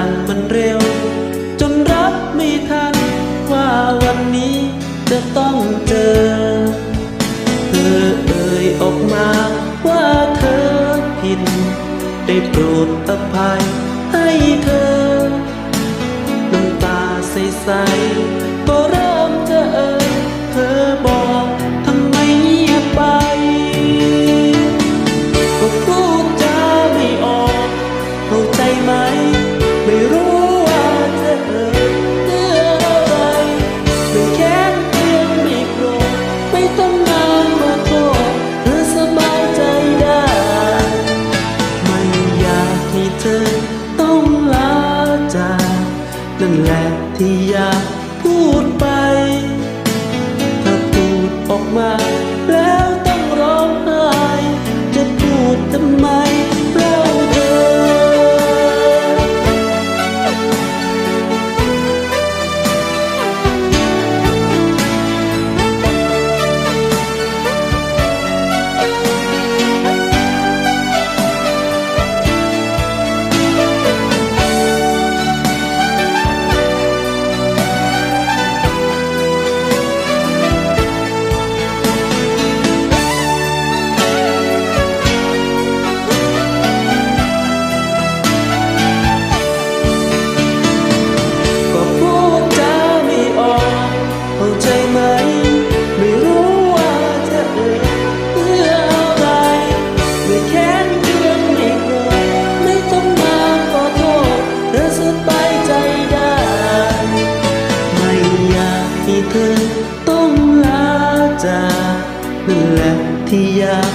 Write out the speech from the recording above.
างมันเร็ว จนรับไม่ทัน ว่าวันนี้จะต้องเจอ เธอเอ่ยออกมาว่าเธอผิด ได้โปรดอภัยให้เธอ น้ำตาใสๆก็เริ่ นั่นแหละที่อยากพูดไป เข้าใจไหม ไม่รู้ว่าจะเอ่ยเพื่ออะไรไม่แค้นเคืองไม่โกรธไม่ต้องมาขอโทษเธอสบายใจได้ ไม่อยากให้เธอต้องลาจากนั่นแหละที่อยาก